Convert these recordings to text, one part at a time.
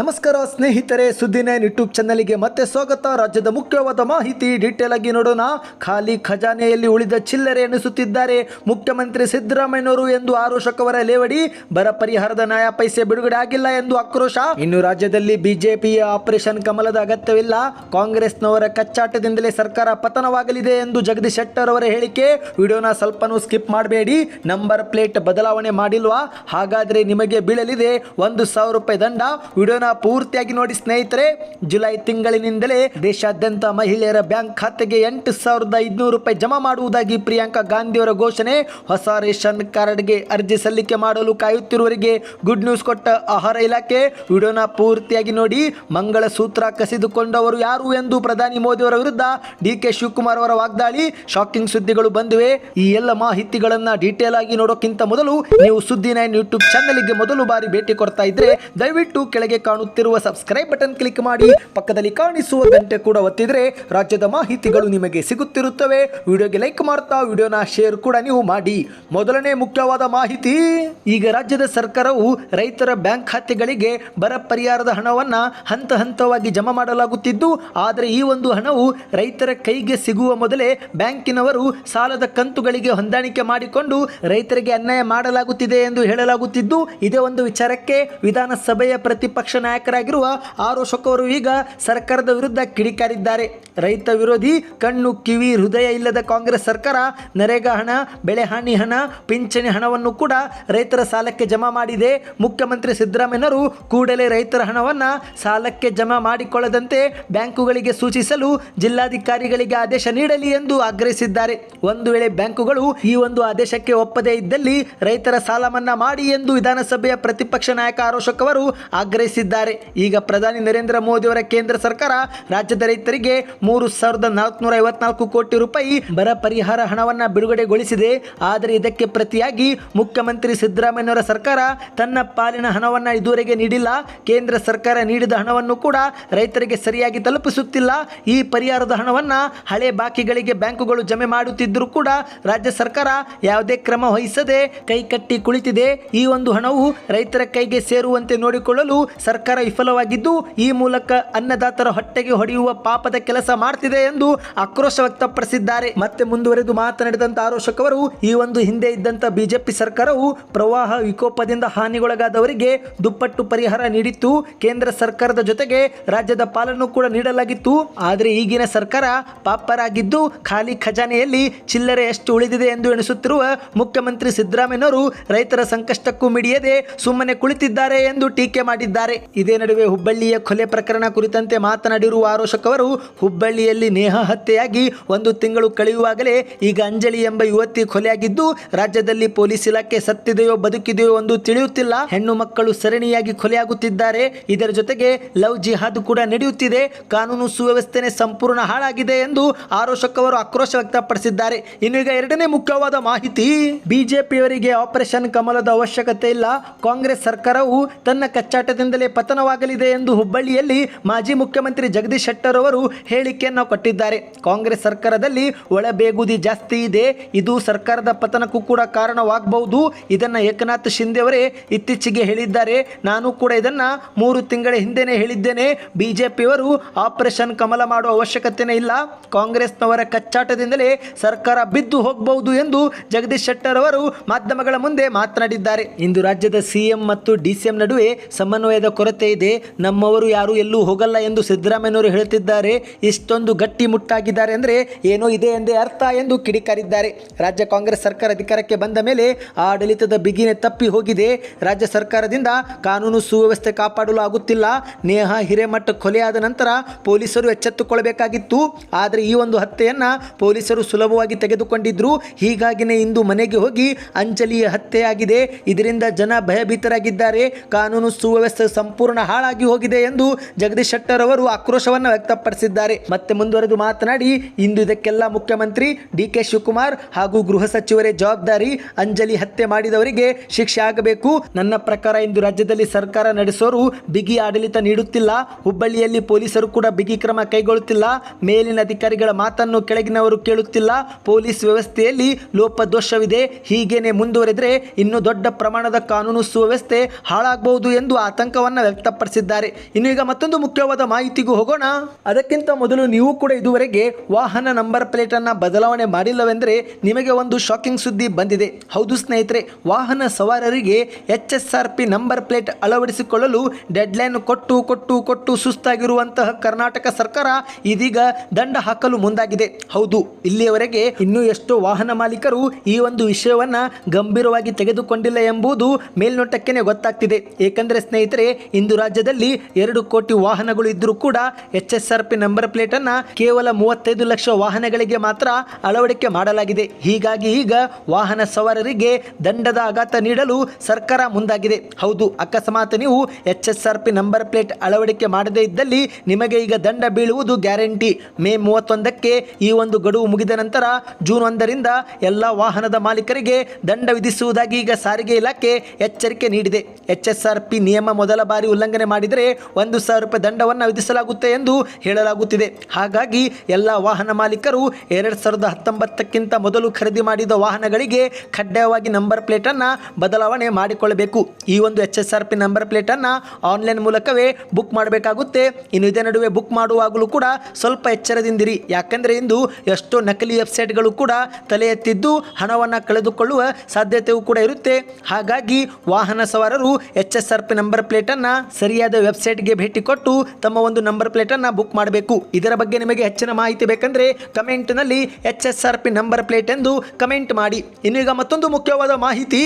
ನಮಸ್ಕಾರ ಸ್ನೇಹಿತರೆ ಸುದ್ದಿ ನೈನ್ ಯೂಟ್ಯೂಬ್ ಚಾನಲ್ಗೆ ಮತ್ತೆ ಸ್ವಾಗತ. ರಾಜ್ಯದ ಮುಖ್ಯವಾದ ಮಾಹಿತಿ ಡೀಟೇಲ್ ಆಗಿ ನೋಡೋಣ. ಖಾಲಿ ಖಜಾನೆಯಲ್ಲಿ ಉಳಿದ ಚಿಲ್ಲರೆ ಎನಿಸುತ್ತಿದ್ದಾರೆ. ಮುಖ್ಯಮಂತ್ರಿ ಸಿದ್ದರಾಮಯ್ಯನವರು ಎಂದು ಆರೋಷಕವರ ಲೇವಡಿ. ಬರ ಪರಿಹಾರದ ನ್ಯಾಯ ಪೈಸೆ ಬಿಡುಗಡೆ ಆಗಿಲ್ಲ ಎಂದು ಆಕ್ರೋಶ. ಇನ್ನು ರಾಜ್ಯದಲ್ಲಿ ಬಿಜೆಪಿಯ ಆಪರೇಷನ್ ಕಮಲದ ಅಗತ್ಯವಿಲ್ಲ. ಕಾಂಗ್ರೆಸ್ನವರ ಕಚ್ಚಾಟದಿಂದಲೇ ಸರ್ಕಾರ ಪತನವಾಗಲಿದೆ ಎಂದು ಜಗದೀಶ್ ಶೆಟ್ಟರ್ ಅವರ ಹೇಳಿಕೆ. ವಿಡಿಯೋನ ಸ್ವಲ್ಪನೂ ಸ್ಕಿಪ್ ಮಾಡಬೇಡಿ. ನಂಬರ್ ಪ್ಲೇಟ್ ಬದಲಾವಣೆ ಮಾಡಿಲ್ವಾ? ಹಾಗಾದ್ರೆ ನಿಮಗೆ ಬೀಳಲಿದೆ. ಒಂದು ಸಾವಿರ ರೂಪಾಯಿ ದಂಡ. ವಿಡಿಯೋನ ಪೂರ್ತಿಯಾಗಿ ನೋಡಿ ಸ್ನೇಹಿತರೆ, ಜುಲೈ ತಿಂಗಳಿನಿಂದಲೇ ದೇಶಾದ್ಯಂತ ಮಹಿಳೆಯರ ಬ್ಯಾಂಕ್ ಖಾತೆಗೆ ಎಂಟು ಸಾವಿರದ ಐದುನೂರು ರೂಪಾಯಿ ಜಮಾ ಮಾಡುವುದಾಗಿ ಪ್ರಿಯಾಂಕಾ ಗಾಂಧಿಯವರ ಘೋಷಣೆ. ಹೊಸ ರೇಷನ್ ಕಾರ್ಡ್ಗೆ ಅರ್ಜಿ ಸಲ್ಲಿಕೆ ಮಾಡಲು ಕಾಯುತ್ತಿರುವವರಿಗೆ ಗುಡ್ ನ್ಯೂಸ್ ಕೊಟ್ಟ ಆಹಾರ ಇಲಾಖೆ. ವಿಡಿಯೋನ ಪೂರ್ತಿಯಾಗಿ ನೋಡಿ, ಮಂಗಳ ಸೂತ್ರ ಕಸಿದುಕೊಂಡವರು ಯಾರು ಎಂದು ಪ್ರಧಾನಿ ಮೋದಿಯವರ ವಿರುದ್ಧ ಡಿ ಕೆ ಶಿವಕುಮಾರ್ ಅವರ ವಾಗ್ದಾಳಿ. ಶಾಕಿಂಗ್ ಸುದ್ದಿಗಳು ಬಂದಿವೆ. ಈ ಎಲ್ಲ ಮಾಹಿತಿಗಳನ್ನ ಡೀಟೇಲ್ ಆಗಿ ನೋಡೋಕ್ಕಿಂತ ಮೊದಲು ನೀವು ಸುದ್ದಿ ನೈನ್ ಯೂಟ್ಯೂಬ್ ಚಾನಲ್ಗೆ ಮೊದಲು ಬಾರಿ ಭೇಟಿ ಕೊಡ್ತಾ ಇದ್ರೆ ದಯವಿಟ್ಟು ಕೆಳಗೆ ಕಾಣುತ್ತಿರುವ ಸಬ್ಸ್ಕ್ರೈಬ್ ಬಟನ್ ಕ್ಲಿಕ್ ಮಾಡಿ, ಪಕ್ಕದಲ್ಲಿ ಕಾಣಿಸುವ ಗಂಟೆ ಕೂಡ ಒತ್ತಿದ್ರೆ ರಾಜ್ಯದ ಮಾಹಿತಿಗಳು ನಿಮಗೆ ಸಿಗುತ್ತಿರುತ್ತವೆ. ವಿಡಿಯೋಗೆ ಲೈಕ್ ಮಾಡ್ತಾ, ವಿಡಿಯೋನ ಶೇರ್ ಕೂಡ ನೀವು ಮಾಡಿ. ಮೊದಲನೇ ಮುಖ್ಯವಾದ ಮಾಹಿತಿ, ಈಗ ರಾಜ್ಯದ ಸರ್ಕಾರವು ರೈತರ ಬ್ಯಾಂಕ್ ಖಾತೆಗಳಿಗೆ ಬರ ಪರಿಹಾರದ ಹಣವನ್ನ ಹಂತ ಹಂತವಾಗಿ ಜಮಾ ಮಾಡಲಾಗುತ್ತಿದ್ದು, ಆದರೆ ಈ ಒಂದು ಹಣವು ರೈತರ ಕೈಗೆ ಸಿಗುವ ಮೊದಲೇ ಬ್ಯಾಂಕಿನವರು ಸಾಲದ ಕಂತುಗಳಿಗೆ ಹೊಂದಾಣಿಕೆ ಮಾಡಿಕೊಂಡು ರೈತರಿಗೆ ಅನ್ಯಾಯ ಮಾಡಲಾಗುತ್ತಿದೆ ಎಂದು ಹೇಳಲಾಗುತ್ತಿದ್ದು, ಇದೇ ಒಂದು ವಿಚಾರಕ್ಕೆ ವಿಧಾನಸಭೆಯ ಪ್ರತಿಪಕ್ಷ ನಾಯಕರಾಗಿರುವ ಆರೋಷಕ್ ಅವರು ಈಗ ಸರ್ಕಾರದ ವಿರುದ್ಧ ಕಿಡಿಕಾರಿದ್ದಾರೆ. ರೈತ ವಿರೋಧಿ ಕಣ್ಣು ಕಿವಿ ಹೃದಯ ಇಲ್ಲದ ಕಾಂಗ್ರೆಸ್ ಸರ್ಕಾರ ನರೇಗಾ ಹಣ, ಬೆಳೆ ಹಾನಿ ಹಣ, ಪಿಂಚಣಿ ಹಣವನ್ನು ಕೂಡ ರೈತರ ಸಾಲಕ್ಕೆ ಜಮಾ ಮಾಡಿದೆ. ಮುಖ್ಯಮಂತ್ರಿ ಸಿದ್ದರಾಮಯ್ಯನವರು ಕೂಡಲೇ ರೈತರ ಹಣವನ್ನು ಸಾಲಕ್ಕೆ ಜಮಾ ಮಾಡಿಕೊಳ್ಳದಂತೆ ಬ್ಯಾಂಕುಗಳಿಗೆ ಸೂಚಿಸಲು ಜಿಲ್ಲಾಧಿಕಾರಿಗಳಿಗೆ ಆದೇಶ ನೀಡಲಿ ಎಂದು ಆಗ್ರಹಿಸಿದ್ದಾರೆ. ಒಂದು ವೇಳೆ ಬ್ಯಾಂಕುಗಳು ಈ ಒಂದು ಆದೇಶಕ್ಕೆ ಒಪ್ಪದೇ ಇದ್ದಲ್ಲಿ ರೈತರ ಸಾಲ ಮನ್ನಾ ಮಾಡಿ ಎಂದು ವಿಧಾನಸಭೆಯ ಪ್ರತಿಪಕ್ಷ ನಾಯಕ ಆರೋಷಕ್ ಅವರು ಆಗ್ರಹಿಸಿದ್ದಾರೆ. ಈಗ ಪ್ರಧಾನಿ ನರೇಂದ್ರ ಮೋದಿ ಅವರ ಕೇಂದ್ರ ಸರ್ಕಾರ ರಾಜ್ಯದ ರೈತರಿಗೆ ಮೂರು ಸಾವಿರದ ನಾಲ್ಕುನೂರ ಐವತ್ನಾಲ್ಕು ಕೋಟಿ ರೂಪಾಯಿ ಬರ ಪರಿಹಾರ ಹಣವನ್ನು ಬಿಡುಗಡೆಗೊಳಿಸಿದೆ. ಆದರೆ ಇದಕ್ಕೆ ಪ್ರತಿಯಾಗಿ ಮುಖ್ಯಮಂತ್ರಿ ಸಿದ್ದರಾಮಯ್ಯನವರ ಸರ್ಕಾರ ತನ್ನ ಪಾಲಿನ ಹಣವನ್ನು ಇದುವರೆಗೆ ನೀಡಿಲ್ಲ. ಕೇಂದ್ರ ಸರ್ಕಾರ ನೀಡಿದ ಹಣವನ್ನು ಕೂಡ ರೈತರಿಗೆ ಸರಿಯಾಗಿ ತಲುಪಿಸುತ್ತಿಲ್ಲ. ಈ ಪರಿಹಾರದ ಹಣವನ್ನು ಹಳೆ ಬಾಕಿಗಳಿಗೆ ಬ್ಯಾಂಕುಗಳು ಜಮೆ ಮಾಡುತ್ತಿದ್ದರೂ ಕೂಡ ರಾಜ್ಯ ಸರ್ಕಾರ ಯಾವುದೇ ಕ್ರಮ ವಹಿಸದೆ ಕೈಕಟ್ಟಿ ಕುಳಿತಿದೆ. ಈ ಒಂದು ಹಣವು ರೈತರ ಕೈಗೆ ಸೇರುವಂತೆ ನೋಡಿಕೊಳ್ಳಲು ಸರ್ಕಾರ ವಿಫಲವಾಗಿದ್ದು ಈ ಮೂಲಕ ಅನ್ನದಾತರ ಹೊಟ್ಟೆಗೆ ಹೊಡೆಯುವ ಪಾಪದ ಕೆಲಸ ಮಾಡ್ತಿದೆ ಎಂದು ಆಕ್ರೋಶ ವ್ಯಕ್ತಪಡಿಸಿದ್ದಾರೆ. ಮತ್ತೆ ಮುಂದುವರೆದು ಮಾತನಾಡಿದಂತ ಆರೋಷಕ್ ಅವರು, ಈ ಒಂದು ಹಿಂದೆ ಇದ್ದಂತ ಬಿಜೆಪಿ ಸರ್ಕಾರವು ಪ್ರವಾಹ, ವಿಕೋಪದಿಂದ ಹಾನಿಗೊಳಗಾದವರಿಗೆ ದುಪ್ಪಟ್ಟು ಪರಿಹಾರ ನೀಡಿತ್ತು. ಕೇಂದ್ರ ಸರ್ಕಾರದ ಜೊತೆಗೆ ರಾಜ್ಯದ ಪಾಲನ್ನು ಕೂಡ ನೀಡಲಾಗಿತ್ತು. ಆದರೆ ಈಗಿನ ಸರ್ಕಾರ ಪಾಪರಾಗಿದ್ದು ಖಾಲಿ ಖಜಾನೆಯಲ್ಲಿ ಚಿಲ್ಲರೆ ಎಷ್ಟು ಉಳಿದಿದೆ ಎಂದು ಎಣಿಸುತ್ತಿರುವ ಮುಖ್ಯಮಂತ್ರಿ ಸಿದ್ದರಾಮಯ್ಯನವರು ರೈತರ ಸಂಕಷ್ಟಕ್ಕೂ ಮಿಡಿಯದೆ ಸುಮ್ಮನೆ ಕುಳಿತಿದ್ದಾರೆ ಎಂದು ಟೀಕೆ ಮಾಡಿದ್ದಾರೆ. ಇದೇ ನಡುವೆ ಹುಬ್ಬಳ್ಳಿಯ ಕೊಲೆ ಪ್ರಕರಣ ಕುರಿತಂತೆ ಮಾತನಾಡಿರುವ ಆರೋಷಕ್ ಅವರು, ಹುಬ್ಬಳ್ಳಿಯಲ್ಲಿ ನೇಹ ಹತ್ಯೆಯಾಗಿ ಒಂದು ತಿಂಗಳು ಕಳೆಯುವಾಗಲೇ ಈಗ ಅಂಜಲಿ ಎಂಬ ಯುವತಿ ಕೊಲೆಯಾಗಿದ್ದು, ರಾಜ್ಯದಲ್ಲಿ ಪೊಲೀಸ್ ಇಲಾಖೆ ಸತ್ತಿದೆಯೋ ಬದುಕಿದೆಯೋ ಎಂದು ತಿಳಿಯುತ್ತಿಲ್ಲ. ಹೆಣ್ಣು ಮಕ್ಕಳು ಸರಣಿಯಾಗಿ ಕೊಲೆಯಾಗುತ್ತಿದ್ದಾರೆ. ಇದರ ಜೊತೆಗೆ ಲವ್ ಜಿಹಾದ್ ಕೂಡ ನಡೆಯುತ್ತಿದೆ. ಕಾನೂನು ಸುವ್ಯವಸ್ಥೆನೆ ಸಂಪೂರ್ಣ ಹಾಳಾಗಿದೆ ಎಂದು ಆರೋಷಕ್ ಅವರು ಆಕ್ರೋಶ ವ್ಯಕ್ತಪಡಿಸಿದ್ದಾರೆ. ಇನ್ನು ಈಗ ಎರಡನೇ ಮುಖ್ಯವಾದ ಮಾಹಿತಿ, ಬಿಜೆಪಿಯವರಿಗೆ ಆಪರೇಷನ್ ಕಮಲದ ಅವಶ್ಯಕತೆ ಇಲ್ಲ. ಕಾಂಗ್ರೆಸ್ ಸರ್ಕಾರವು ತನ್ನ ಕಚ್ಚಾಟದಿಂದಲೇ ಪತನವಾಗಲಿದೆ ಎಂದು ಹುಬ್ಬಳ್ಳಿಯಲ್ಲಿ ಮಾಜಿ ಮುಖ್ಯಮಂತ್ರಿ ಜಗದೀಶ್ ಶೆಟ್ಟರ್ ಅವರು ಹೇಳಿಕೆಯನ್ನು ಕೊಟ್ಟಿದ್ದಾರೆ. ಕಾಂಗ್ರೆಸ್ ಸರ್ಕಾರದಲ್ಲಿ ಒಳಬೇಗುದಿ ಜಾಸ್ತಿ ಇದೆ. ಇದು ಸರ್ಕಾರದ ಪತನಕ್ಕೂ ಕೂಡ ಕಾರಣವಾಗಬಹುದು. ಇದನ್ನು ಏಕನಾಥ್ ಶಿಂದೆ ಅವರೇ ಇತ್ತೀಚೆಗೆ ಹೇಳಿದ್ದಾರೆ. ನಾನು ಕೂಡ ಇದನ್ನು ಮೂರು ತಿಂಗಳ ಹಿಂದೆನೇ ಹೇಳಿದ್ದೇನೆ. ಬಿಜೆಪಿಯವರು ಆಪರೇಷನ್ ಕಮಲ ಮಾಡುವ ಅವಶ್ಯಕತೆಯೇ ಇಲ್ಲ. ಕಾಂಗ್ರೆಸ್ನವರ ಕಚ್ಚಾಟದಿಂದಲೇ ಸರ್ಕಾರ ಬಿದ್ದು ಹೋಗಬಹುದು ಎಂದು ಜಗದೀಶ್ ಶೆಟ್ಟರ್ ಅವರು ಮಾಧ್ಯಮಗಳ ಮುಂದೆ ಮಾತನಾಡಿದ್ದಾರೆ. ಇಂದು ರಾಜ್ಯದ ಸಿಎಂ ಮತ್ತು ಡಿಸಿಎಂ ನಡುವೆ ಸಮನ್ವಯದ ಕೊರತೆ ಇದೆ. ನಮ್ಮವರು ಯಾರು ಎಲ್ಲೂ ಹೋಗಲ್ಲ ಎಂದು ಸಿದ್ದರಾಮಯ್ಯನವರು ಹೇಳುತ್ತಿದ್ದಾರೆ ಇಷ್ಟೊಂದು ಗಟ್ಟಿ ಮುಟ್ಟಾಗಿದ್ದಾರೆ ಅಂದರೆ ಏನೋ ಇದೆ ಎಂದೇ ಅರ್ಥ ಎಂದು ಕಿಡಿಕಾರಿದ್ದಾರೆ. ರಾಜ್ಯ ಕಾಂಗ್ರೆಸ್ ಸರ್ಕಾರ ಅಧಿಕಾರಕ್ಕೆ ಬಂದ ಮೇಲೆ ಆಡಳಿತದ ಬಿಗಿನೆ ತಪ್ಪಿ ಹೋಗಿದೆ. ರಾಜ್ಯ ಸರ್ಕಾರದಿಂದ ಕಾನೂನು ಸುವ್ಯವಸ್ಥೆ ಕಾಪಾಡಲು ಆಗುತ್ತಿಲ್ಲ. ನೇಹ, ಹಿರೇಮಠ ಕೊಲೆಯಾದ ನಂತರ ಪೊಲೀಸರು ಎಚ್ಚೆತ್ತುಕೊಳ್ಳಬೇಕಾಗಿತ್ತು. ಆದರೆ ಈ ಒಂದು ಹತ್ಯೆಯನ್ನು ಪೊಲೀಸರು ಸುಲಭವಾಗಿ ತೆಗೆದುಕೊಂಡಿದ್ದರು ಹೀಗಾಗಿನೇ ಇಂದು ಮನೆಗೆ ಹೋಗಿ ಅಂಜಲಿಯ ಹತ್ಯೆಯಾಗಿದೆ. ಇದರಿಂದ ಜನ ಭಯಭೀತರಾಗಿದ್ದಾರೆ. ಕಾನೂನು ಸುವ್ಯವಸ್ಥೆ ಸಂಪೂರ್ಣ ಹಾಳಾಗಿ ಹೋಗಿದೆ ಎಂದು ಜಗದೀಶ್ ಶೆಟ್ಟರ್ ಅವರು ಆಕ್ರೋಶವನ್ನು ವ್ಯಕ್ತಪಡಿಸಿದ್ದಾರೆ. ಮತ್ತೆ ಮುಂದುವರೆದು ಮಾತನಾಡಿ, ಇಂದು ಇದಕ್ಕೆಲ್ಲ ಮುಖ್ಯಮಂತ್ರಿ ಡಿ ಕೆ ಶಿವಕುಮಾರ್ ಹಾಗೂ ಗೃಹ ಸಚಿವರೇ ಜವಾಬ್ದಾರಿ, ಅಂಜಲಿ ಹತ್ಯೆ ಮಾಡಿದವರಿಗೆ ಶಿಕ್ಷೆ ಆಗಬೇಕು. ನನ್ನ ಪ್ರಕಾರ ಇಂದು ರಾಜ್ಯದಲ್ಲಿ ಸರ್ಕಾರ ನಡೆಸೋರು ಬಿಗಿ ಆಡಳಿತ ನೀಡುತ್ತಿಲ್ಲ. ಹುಬ್ಬಳ್ಳಿಯಲ್ಲಿ ಪೊಲೀಸರು ಕೂಡ ಬಿಗಿ ಕ್ರಮ ಕೈಗೊಳ್ಳುತ್ತಿಲ್ಲ. ಮೇಲಿನ ಅಧಿಕಾರಿಗಳ ಮಾತನ್ನು ಕೆಳಗಿನವರು ಕೇಳುತ್ತಿಲ್ಲ. ಪೊಲೀಸ್ ವ್ಯವಸ್ಥೆಯಲ್ಲಿ ಲೋಪದೋಷವಿದೆ. ಹೀಗೇನೆ ಮುಂದುವರೆದರೆ ಇನ್ನು ದೊಡ್ಡ ಪ್ರಮಾಣದ ಕಾನೂನು ಸುವ್ಯವಸ್ಥೆ ಹಾಳಾಗಬಹುದು ಎಂದು ಆತಂಕವನ್ನ ವ್ಯಕ್ತಪಡಿಸಿದ್ದಾರೆ. ಇನ್ನು ಈಗ ಮತ್ತೊಂದು ಮುಖ್ಯವಾದ ಮಾಹಿತಿಗೂ ಹೋಗೋಣ. ಅದಕ್ಕಿಂತ ಮೊದಲು ನೀವು ಕೂಡ ಇದುವರೆಗೆ ವಾಹನ ನಂಬರ್ ಪ್ಲೇಟ್ ಅನ್ನ ಬದಲಾವಣೆ ಮಾಡಿಲ್ಲವೆಂದರೆ ನಿಮಗೆ ಒಂದು ಶಾಕಿಂಗ್ ಸುದ್ದಿ ಬಂದಿದೆ. ಹೌದು ಸ್ನೇಹಿತರೆ, ವಾಹನ ಸವಾರರಿಗೆ H S R P number plate ಅಳವಡಿಸಿಕೊಳ್ಳಲು ಡೆಡ್ಲೈನ್ ಕೊಟ್ಟು ಕೊಟ್ಟು ಕೊಟ್ಟು ಸುಸ್ತಾಗಿರುವಂತಹ ಕರ್ನಾಟಕ ಸರ್ಕಾರ ಇದೀಗ ದಂಡ ಹಾಕಲು ಮುಂದಾಗಿದೆ. ಹೌದು, ಇಲ್ಲಿಯವರೆಗೆ ಇನ್ನೂ ಎಷ್ಟೋ ವಾಹನ ಮಾಲೀಕರು ಈ ಒಂದು ವಿಷಯವನ್ನ ಗಂಭೀರವಾಗಿ ತೆಗೆದುಕೊಂಡಿಲ್ಲ ಎಂಬುದು ಮೇಲ್ನೋಟಕ್ಕೇನೆ ಗೊತ್ತಾಗ್ತಿದೆ. ಏಕೆಂದರೆ ಸ್ನೇಹಿತರೆ ಇಂದು ರಾಜ್ಯದಲ್ಲಿ ಎರಡು ಕೋಟಿ ವಾಹನಗಳು ಇದ್ದರೂ ಕೂಡ H S R P number plate ಅನ್ನ ಕೇವಲ ಮೂವತ್ತೈದು ಲಕ್ಷ ವಾಹನಗಳಿಗೆ ಮಾತ್ರ ಅಳವಡಿಕೆ ಮಾಡಲಾಗಿದೆ. ಹೀಗಾಗಿ ಈಗ ವಾಹನ ಸವಾರರಿಗೆ ದಂಡದ ಆಘಾತ ನೀಡಲು ಸರ್ಕಾರ ಮುಂದಾಗಿದೆ. ಹೌದು, ಅಕಸ್ಮಾತ್ ನೀವು H S R P number plate ಅಳವಡಿಕೆ ಮಾಡದೇ ಇದ್ದಲ್ಲಿ ನಿಮಗೆ ಈಗ ದಂಡ ಬೀಳುವುದು ಗ್ಯಾರಂಟಿ. ಮೇ ಮೂವತ್ತೊಂದಕ್ಕೆ ಈ ಒಂದು ಗಡುವು ಮುಗಿದ ನಂತರ ಜೂನ್ ಒಂದರಿಂದ ಎಲ್ಲ ವಾಹನದ ಮಾಲೀಕರಿಗೆ ದಂಡ ವಿಧಿಸುವುದಾಗಿ ಈಗ ಸಾರಿಗೆ ಇಲಾಖೆ ಎಚ್ಚರಿಕೆ ನೀಡಿದೆ. ಎಚ್ ಎಸ್ ಆರ್ ಪಿ ನಿಯಮ ಮೊದಲ ಬಾರಿ ಉಲ್ಲಂಘನೆ ಮಾಡಿದರೆ ಒಂದು ಸಾವಿರ ರೂಪಾಯಿ ದಂಡವನ್ನು ವಿಧಿಸಲಾಗುತ್ತೆ ಎಂದು ಹೇಳಲಾಗುತ್ತಿದೆ. ಹಾಗಾಗಿ ಎಲ್ಲ ವಾಹನ ಮಾಲೀಕರು ಎರಡು ಸಾವಿರದ ಹತ್ತೊಂಬತ್ತಕ್ಕಿಂತ ಮೊದಲು ಖರೀದಿ ಮಾಡಿದ ವಾಹನಗಳಿಗೆ ಕಡ್ಡಾಯವಾಗಿ ನಂಬರ್ ಪ್ಲೇಟನ್ನು ಬದಲಾವಣೆ ಮಾಡಿಕೊಳ್ಳಬೇಕು. ಈ ಒಂದು H S R P number ಪ್ಲೇಟನ್ನು online ಮೂಲಕವೇ ಬುಕ್ ಮಾಡಬೇಕಾಗುತ್ತೆ. ಇನ್ನು ಇದೇ ನಡುವೆ ಬುಕ್ ಮಾಡುವಾಗಲೂ ಕೂಡ ಸ್ವಲ್ಪ ಎಚ್ಚರದಿಂದಿರಿ. ಯಾಕಂದರೆ ಇಂದು ಎಷ್ಟೋ ನಕಲಿ ವೆಬ್ಸೈಟ್ಗಳು ಕೂಡ ತಲೆ ಎತ್ತಿದ್ದು ಹಣವನ್ನು ಕಳೆದುಕೊಳ್ಳುವ ಸಾಧ್ಯತೆಯೂ ಕೂಡ ಇರುತ್ತೆ. ಹಾಗಾಗಿ ವಾಹನ ಸವಾರರು H S R P number ಪ್ಲೇಟನ್ನು ಸರಿಯಾದ ವೆಬ್ಸೈಟ್ಗೆ ಭೇಟಿ ಕೊಟ್ಟು ತಮ್ಮ ಒಂದು ನಂಬರ್ ಪ್ಲೇಟನ್ನು ಬುಕ್ ಮಾಡಬೇಕು. ಇದರ ಬಗ್ಗೆ ನಿಮಗೆ ಹೆಚ್ಚಿನ ಮಾಹಿತಿ ಬೇಕಂದ್ರೆ ಕಮೆಂಟ್ನಲ್ಲಿ H S R P number plate ಎಂದು ಕಮೆಂಟ್ ಮಾಡಿ. ಇನ್ನೀಗ ಮತ್ತೊಂದು ಮುಖ್ಯವಾದ ಮಾಹಿತಿ.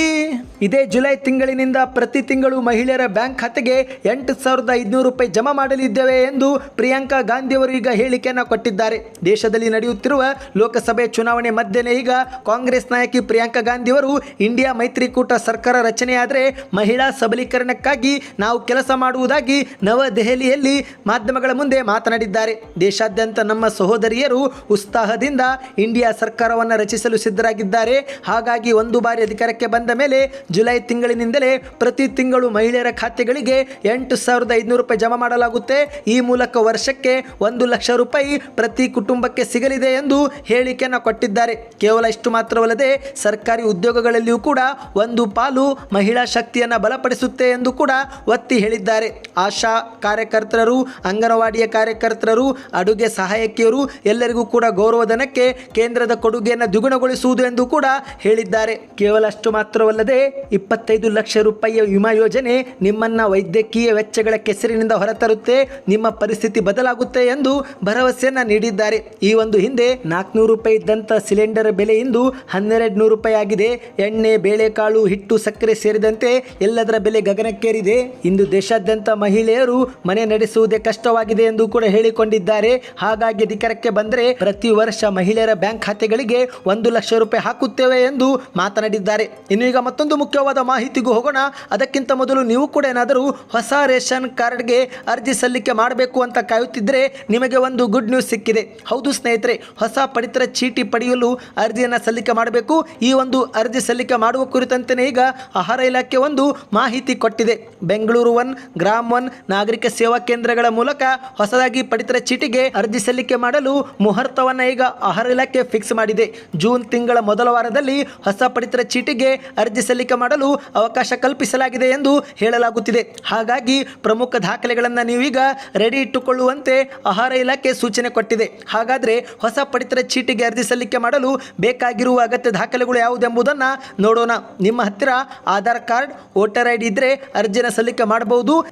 ಇದೇ ಜುಲೈ ತಿಂಗಳಿನಿಂದ ಪ್ರತಿ ತಿಂಗಳು ಮಹಿಳೆಯರ ಬ್ಯಾಂಕ್ ಖಾತೆಗೆ ಎಂಟು ಸಾವಿರದ ಐದುನೂರು ರೂಪಾಯಿ ಜಮಾ ಮಾಡಲಿದ್ದೇವೆ ಎಂದು ಪ್ರಿಯಾಂಕಾ ಗಾಂಧಿಯವರು ಈಗ ಹೇಳಿಕೆಯನ್ನು ಕೊಟ್ಟಿದ್ದಾರೆ. ದೇಶದಲ್ಲಿ ನಡೆಯುತ್ತಿರುವ ಲೋಕಸಭೆ ಚುನಾವಣೆ ಮಧ್ಯೆ ಈಗ ಕಾಂಗ್ರೆಸ್ ನಾಯಕಿ ಪ್ರಿಯಾಂಕಾ ಗಾಂಧಿಯವರು ಇಂಡಿಯಾ ಮೈತ್ರಿಕೂಟ ಸರ್ಕಾರ ರಚನೆಯಾದರೆ ಮಹಿಳಾ ಸಬಲೀಕರಣಕ್ಕಾಗಿ ನಾವು ಕೆಲಸ ಮಾಡುವುದಾಗಿ ನವದೆಹಲಿಯಲ್ಲಿ ಮಾಧ್ಯಮಗಳ ಮುಂದೆ ಮಾತನಾಡಿದ್ದಾರೆ. ದೇಶಾದ್ಯಂತ ನಮ್ಮ ಸಹೋದರಿಯರು ಉತ್ಸಾಹದಿಂದ ಇಂಡಿಯಾ ಸರ್ಕಾರವನ್ನು ರಚಿಸಲು ಸಿದ್ಧರಾಗಿದ್ದಾರೆ. ಹಾಗಾಗಿ ಒಂದು ಬಾರಿ ಅಧಿಕಾರಕ್ಕೆ ಬಂದ ಮೇಲೆ ಜುಲೈ ತಿಂಗಳಿನಿಂದಲೇ ಪ್ರತಿ ತಿಂಗಳು ಮಹಿಳೆಯರ ಖಾತೆಗಳಿಗೆ ಎಂಟು ಸಾವಿರದ ಐದುನೂರು ರೂಪಾಯಿ ಜಮಾ ಮಾಡಲಾಗುತ್ತೆ. ಈ ಮೂಲಕ ವರ್ಷಕ್ಕೆ ಒಂದು ಲಕ್ಷ ರೂಪಾಯಿ ಪ್ರತಿ ಕುಟುಂಬಕ್ಕೆ ಸಿಗಲಿದೆ ಎಂದು ಹೇಳಿಕೆಯನ್ನು ಕೊಟ್ಟಿದ್ದಾರೆ. ಕೇವಲ ಇಷ್ಟು ಮಾತ್ರವಲ್ಲದೆ ಸರ್ಕಾರಿ ಉದ್ಯೋಗಗಳಲ್ಲಿಯೂ ಕೂಡ ಒಂದು ಪಾಲು ಮಹಿಳಾ ಶಕ್ತಿಯನ್ನು ಬಲಪಡಿಸುತ್ತೆ ಎಂದು ಕೂಡ ಒತ್ತಿ ಹೇಳಿದ್ದಾರೆ. ಆಶಾ ಕಾರ್ಯಕರ್ತರರು, ಅಂಗನವಾಡಿಯ ಕಾರ್ಯಕರ್ತರರು, ಅಡುಗೆ ಸಹಾಯಕಿಯರು, ಎಲ್ಲರಿಗೂ ಕೂಡ ಗೌರವಧನಕ್ಕೆ ಕೇಂದ್ರದ ಕೊಡುಗೆಯನ್ನು ದ್ವಿಗುಣಗೊಳಿಸುವುದು ಎಂದು ಕೂಡ ಹೇಳಿದ್ದಾರೆ. ಕೇವಲ ಅಷ್ಟು ಮಾತ್ರವಲ್ಲದೆ ಇಪ್ಪತ್ತೈದು ಲಕ್ಷ ರೂಪಾಯಿಯ ವಿಮಾ ಯೋಜನೆ ನಿಮ್ಮನ್ನ ವೈದ್ಯಕೀಯ ವೆಚ್ಚಗಳ ಕೆಸರಿನಿಂದ ಹೊರತರುತ್ತೆ, ನಿಮ್ಮ ಪರಿಸ್ಥಿತಿ ಬದಲಾಗುತ್ತೆ ಎಂದು ಭರವಸೆಯನ್ನ ನೀಡಿದ್ದಾರೆ. ಈ ಒಂದು ಹಿಂದೆ ನಾಲ್ಕುನೂರು ರೂಪಾಯಿ ಇದ್ದಂಥ ಸಿಲಿಂಡರ್ ಬೆಲೆ ಇಂದು ಹನ್ನೆರಡು ನೂರು ರೂಪಾಯಿ ಆಗಿದೆ. ಎಣ್ಣೆ, ಬೇಳೆಕಾಳು, ಹಿಟ್ಟು, ಸಕ್ಕರೆ ಸೇರಿದಂತೆ ಎಲ್ಲದರ ಬೆಲೆ ಗಗನಕ್ಕೇರಿದೆ. ಇಂದು ದೇಶಾದ್ಯಂತ ಮಹಿಳೆಯರು ಮನೆ ನಡೆಸುವುದೇ ಕಷ್ಟವಾಗಿದೆ ಎಂದು ಕೂಡ ಹೇಳಿಕೊಂಡಿದ್ದಾರೆ. ಹಾಗಾಗಿ ಅಧಿಕಾರಕ್ಕೆ ಬಂದರೆ ಪ್ರತಿ ವರ್ಷ ಮಹಿಳೆಯರ ಬ್ಯಾಂಕ್ ಖಾತೆಗಳಿಗೆ ಒಂದು ಲಕ್ಷ ರೂಪಾಯಿ ಹಾಕುತ್ತೇವೆ ಎಂದು ಮಾತನಾಡಿದ್ದಾರೆ. ಇನ್ನು ಈಗ ಮತ್ತೊಂದು ಮುಖ್ಯವಾದ ಮಾಹಿತಿಗೂ ಹೋಗೋಣ. ಅದಕ್ಕಿಂತ ಮೊದಲು ನೀವು ಕೂಡ ಏನಾದರೂ ಹೊಸ ರೇಷನ್ ಕಾರ್ಡ್ಗೆ ಅರ್ಜಿ ಸಲ್ಲಿಕೆ ಮಾಡಬೇಕು ಅಂತ ಕಾಯುತ್ತಿದ್ದರೆ ನಿಮಗೆ ಒಂದು ಗುಡ್ ನ್ಯೂಸ್ ಸಿಕ್ಕಿದೆ. ಹೌದು ಸ್ನೇಹಿತರೆ, ಹೊಸ ಪಡಿತರ ಚೀಟಿ ಪಡೆಯಲು ಅರ್ಜಿಯನ್ನು ಸಲ್ಲಿಕೆ ಮಾಡಬೇಕು. ಈ ಒಂದು ಅರ್ಜಿ ಸಲ್ಲಿಕೆ ಮಾಡುವ ಕುರಿತಂತೆ ಈಗ ಆಹಾರ ಇಲಾಖೆ ಒಂದು ಮಾಹಿತಿ ಕೊಟ್ಟಿದೆ. ಬೆಂಗಳೂರು ಒನ್ ಗ್ರಾಮ್ ಒನ್ ನಾಗರಿಕ ಸೇವಾ ಕೇಂದ್ರಗಳ ಮೂಲಕ ಹೊಸದಾಗಿ ಪಡಿತರ ಚೀಟಿಗೆ ಅರ್ಜಿ ಸಲ್ಲಿಕೆ ಮಾಡಲು ಮುಹೂರ್ತವನ್ನು ಈಗ ಆಹಾರ ಇಲಾಖೆ ಫಿಕ್ಸ್ ಮಾಡಿದೆ. ಜೂನ್ ತಿಂಗಳ ಮೊದಲ ವಾರದಲ್ಲಿ ಹೊಸ ಪಡಿತರ ಚೀಟಿಗೆ ಅರ್ಜಿ ಸಲ್ಲಿಕೆ ಮಾಡಲು ಅವಕಾಶ ಕಲ್ಪಿಸಲಾಗಿದೆ ಎಂದು ಹೇಳಲಾಗುತ್ತಿದೆ. ಹಾಗಾಗಿ ಪ್ರಮುಖ ದಾಖಲೆಗಳನ್ನು ನೀವೀಗ ರೆಡಿ ಇಟ್ಟುಕೊಳ್ಳುವಂತೆ ಆಹಾರ ಇಲಾಖೆ ಸೂಚನೆ ಕೊಟ್ಟಿದೆ. ಹಾಗಾದರೆ ಹೊಸ ಪಡಿತರ ಚೀಟಿಗೆ ಅರ್ಜಿ ಸಲ್ಲಿಕೆ ಮಾಡಲು ಬೇಕಾಗಿರುವ ಅಗತ್ಯ ದಾಖಲೆಗಳು ಯಾವುದೆಂಬುದನ್ನು ನೋಡೋಣ. ನಿಮ್ಮ ಹತ್ತಿರ Aadhaar card, voter I D ಇದ್ದರೆ ಅರ್ಜಿನ ಸಲ್ಲಿಕೆ ಮಾಡಬಹುದು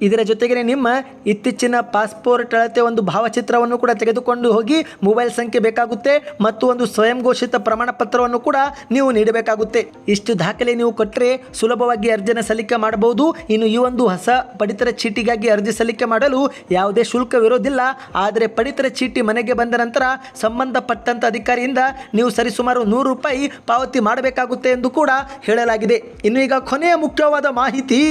ಇದರ ಜೊತೆಗೆ ನಿಮ್ಮ ಇತ್ತೀಚಿನ ಪಾಸ್ಪೋರ್ಟ್ ಅಳತೆ ಒಂದು ಭಾವಚಿತ್ರವನ್ನು ಕೂಡ ತೆಗೆದುಕೊಂಡು ಹೋಗಿ ಮೊಬೈಲ್ ಸಂಖ್ಯೆ ಬೇಕಾಗುತ್ತೆ ಮತ್ತು ಒಂದು ಸ್ವಯಂ ಘೋಷಿತ ಪ್ರಮಾಣ ಪತ್ರವನ್ನು ಕೂಡ ನೀವು ನೀಡಬೇಕಾಗುತ್ತೆ. ಇಷ್ಟು ದಾಖಲೆ ನೀವು ಕೊಟ್ಟರೆ ಸುಲಭವಾಗಿ ಅರ್ಜಿನ ಸಲ್ಲಿಕೆ ಮಾಡಬಹುದು. ಇನ್ನು ಈ ಒಂದು ಹೊಸ ಪಡಿತರ ಚೀಟಿಗಾಗಿ ಅರ್ಜಿ ಸಲ್ಲಿಕೆ ಮಾಡಲು ಯಾವುದೇ ಶುಲ್ಕವಿರೋದಿಲ್ಲ ಆದರೆ ಪಡಿತರ ಚೀಟಿ ಮನೆಗೆ ಬಂದ ನಂತರ ಸಂಬಂಧಪಟ್ಟಂತ ಅಧಿಕಾರಿಯಿಂದ ನೀವು ಸರಿಸುಮಾರು ನೂರು ರೂಪಾಯಿ ಪಾವತಿ ಮಾಡಬೇಕಾಗುತ್ತೆ ಎಂದು ಕೂಡ ಹೇಳಲಾಗಿದೆ. ಇನ್ನು ಈಗ ಕೊನೆಯ ಮುಖ್ಯವಾದ ಮಾಹಿತಿ,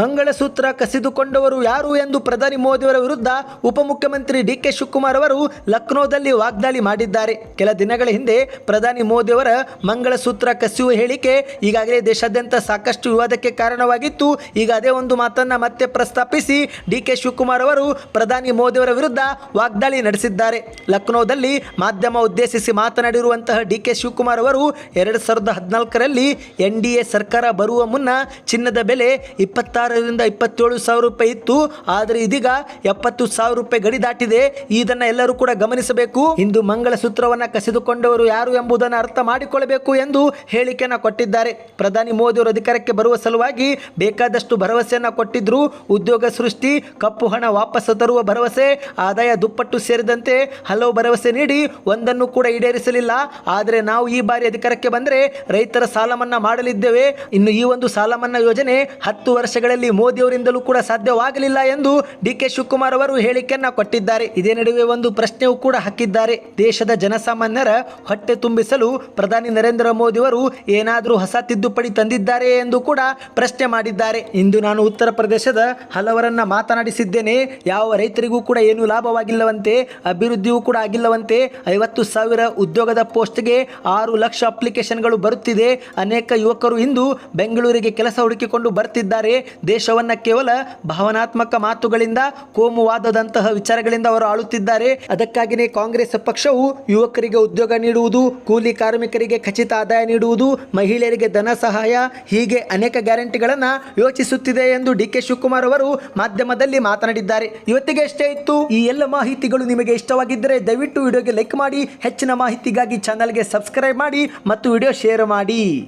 ಮಂಗಳಸೂತ್ರ ಕಸಿದುಕೊಂಡವರು ಯಾರು ಎಂದು ಪ್ರಧಾನಿ ಮೋದಿಯವರ ವಿರುದ್ಧ ಉಪಮುಖ್ಯಮಂತ್ರಿ ಡಿ ಕೆ ಶಿವಕುಮಾರ್ ಅವರು ಲಕ್ನೋದಲ್ಲಿ ವಾಗ್ದಾಳಿ ಮಾಡಿದ್ದಾರೆ. ಕೆಲ ದಿನಗಳ ಹಿಂದೆ ಪ್ರಧಾನಿ ಮೋದಿಯವರ ಮಂಗಳಸೂತ್ರ ಕಸಿಯುವ ಹೇಳಿಕೆ ಈಗಾಗಲೇ ದೇಶಾದ್ಯಂತ ಸಾಕಷ್ಟು ವಿವಾದಕ್ಕೆ ಕಾರಣವಾಗಿತ್ತು. ಈಗ ಅದೇ ಒಂದು ಮಾತನ್ನ ಮತ್ತೆ ಪ್ರಸ್ತಾಪಿಸಿ ಡಿ ಕೆ ಶಿವಕುಮಾರ್ ಅವರು ಪ್ರಧಾನಿ ಮೋದಿಯವರ ವಿರುದ್ಧ ವಾಗ್ದಾಳಿ ನಡೆಸಿದ್ದಾರೆ. ಲಕ್ನೋದಲ್ಲಿ ಮಾಧ್ಯಮ ಉದ್ದೇಶಿಸಿ ಮಾತನಾಡಿರುವಂತಹ ಡಿ ಕೆ ಶಿವಕುಮಾರ್ ಅವರು ಎರಡು ಸಾವಿರದ ಹದಿನಾಲ್ಕರಲ್ಲಿ ಎನ್ ಡಿ ಎ ಸರ್ಕಾರ ಬರುವ ಮುನ್ನ ಚಿನ್ನದ ಬೆಲೆ ಇಪ್ಪತ್ತಾರರಿಂದ ಇಪ್ಪತ್ತೇಳು ಅರವತ್ತೇಳು ಸಾವಿರ ರೂಪಾಯಿ ಇತ್ತು, ಆದರೆ ಇದೀಗ ಎಪ್ಪತ್ತು ಸಾವಿರ ರೂಪಾಯಿ ಗಡಿ ದಾಟಿದೆ. ಇದನ್ನ ಎಲ್ಲರೂ ಕೂಡ ಗಮನಿಸಬೇಕು. ಇಂದು ಮಂಗಳಸೂತ್ರವನ್ನ ಕಸಿದುಕೊಂಡವರು ಯಾರು ಎಂಬುದನ್ನು ಅರ್ಥ ಮಾಡಿಕೊಳ್ಳಬೇಕು ಎಂದು ಹೇಳಿಕೆಯನ್ನು ಕೊಟ್ಟಿದ್ದಾರೆ. ಪ್ರಧಾನಿ ಮೋದಿ ಅವರು ಅಧಿಕಾರಕ್ಕೆ ಬರುವ ಸಲುವಾಗಿ ಬೇಕಾದಷ್ಟು ಭರವಸೆಯನ್ನ ಕೊಟ್ಟಿದ್ರು. ಉದ್ಯೋಗ ಸೃಷ್ಟಿ, ಕಪ್ಪು ಹಣ ವಾಪಸ್ ತರುವ ಭರವಸೆ, ಆದಾಯ ದುಪ್ಪಟ್ಟು ಸೇರಿದಂತೆ ಹಲವು ಭರವಸೆ ನೀಡಿ ಒಂದನ್ನು ಕೂಡ ಈಡೇರಿಸಲಿಲ್ಲ. ಆದರೆ ನಾವು ಈ ಬಾರಿ ಅಧಿಕಾರಕ್ಕೆ ಬಂದರೆ ರೈತರ ಸಾಲ ಮನ್ನಾ ಮಾಡಲಿದ್ದೇವೆ. ಇನ್ನು ಈ ಒಂದು ಸಾಲ ಮನ್ನಾ ಯೋಜನೆ ಹತ್ತು ವರ್ಷಗಳಲ್ಲಿ ಮೋದಿ ಕೂಡ ಸಾಧ್ಯವಾಗಲಿಲ್ಲ ಎಂದು ಡಿ ಕೆ ಶಿವಕುಮಾರ್ ಅವರು ಹೇಳಿಕೆಯನ್ನ ಕೊಟ್ಟಿದ್ದಾರೆ. ಇದೇ ನಡುವೆ ಒಂದು ಪ್ರಶ್ನೆಯೂ ಕೂಡ ಹಾಕಿದ್ದಾರೆ. ದೇಶದ ಜನಸಾಮಾನ್ಯರ ಹೊಟ್ಟೆ ತುಂಬಿಸಲು ಪ್ರಧಾನಿ ನರೇಂದ್ರ ಮೋದಿ ಅವರು ಏನಾದರೂ ಹೊಸ ತಿದ್ದುಪಡಿ ತಂದಿದ್ದಾರೆ ಎಂದು ಕೂಡ ಪ್ರಶ್ನೆ ಮಾಡಿದ್ದಾರೆ. ಇಂದು ನಾನು ಉತ್ತರ ಪ್ರದೇಶದ ಹಲವರನ್ನ ಮಾತನಾಡಿಸಿದ್ದೇನೆ. ಯಾವ ರೈತರಿಗೂ ಕೂಡ ಏನು ಲಾಭವಾಗಿಲ್ಲವಂತೆ, ಅಭಿವೃದ್ಧಿಯೂ ಕೂಡ ಆಗಿಲ್ಲವಂತೆ ಐವತ್ತು ಸಾವಿರ ಉದ್ಯೋಗದ ಪೋಸ್ಟ್ಗೆ ಆರು ಲಕ್ಷ ಅಪ್ಲಿಕೇಶನ್ಗಳು ಬರುತ್ತಿದೆ. ಅನೇಕ ಯುವಕರು ಇಂದು ಬೆಂಗಳೂರಿಗೆ ಕೆಲಸ ಹುಡುಕಿಕೊಂಡು ಬರ್ತಿದ್ದಾರೆ. ದೇಶವನ್ನ ಕೇವಲ ಭಾವನಾತ್ಮಕ ಮಾತುಗಳಿಂದ, ಕೋಮುವಾದದಂತಹ ವಿಚಾರಗಳಿಂದ ಅವರು ಆಳುತ್ತಿದ್ದಾರೆ. ಅದಕ್ಕಾಗಿಯೇ ಕಾಂಗ್ರೆಸ್ ಪಕ್ಷವು ಯುವಕರಿಗೆ ಉದ್ಯೋಗ ನೀಡುವುದು, ಕೂಲಿ ಕಾರ್ಮಿಕರಿಗೆ ಖಚಿತ ಆದಾಯ ನೀಡುವುದು, ಮಹಿಳೆಯರಿಗೆ ಧನ ಸಹಾಯ, ಹೀಗೆ ಅನೇಕ ಗ್ಯಾರಂಟಿಗಳನ್ನು ಯೋಚಿಸುತ್ತಿದೆ ಎಂದು ಡಿ ಕೆ ಶಿವಕುಮಾರ್ ಅವರು ಮಾಧ್ಯಮದಲ್ಲಿ ಮಾತನಾಡಿದ್ದಾರೆ. ಇವತ್ತಿಗೆ ಎಷ್ಟೇ ಇತ್ತು. ಈ ಎಲ್ಲ ಮಾಹಿತಿಗಳು ನಿಮಗೆ ಇಷ್ಟವಾಗಿದ್ದರೆ ದಯವಿಟ್ಟು ವಿಡಿಯೋಗೆ ಲೈಕ್ ಮಾಡಿ, ಹೆಚ್ಚಿನ ಮಾಹಿತಿಗಾಗಿ ಚಾನಲ್ಗೆ ಸಬ್ಸ್ಕ್ರೈಬ್ ಮಾಡಿ ಮತ್ತು ವಿಡಿಯೋ ಶೇರ್ ಮಾಡಿ.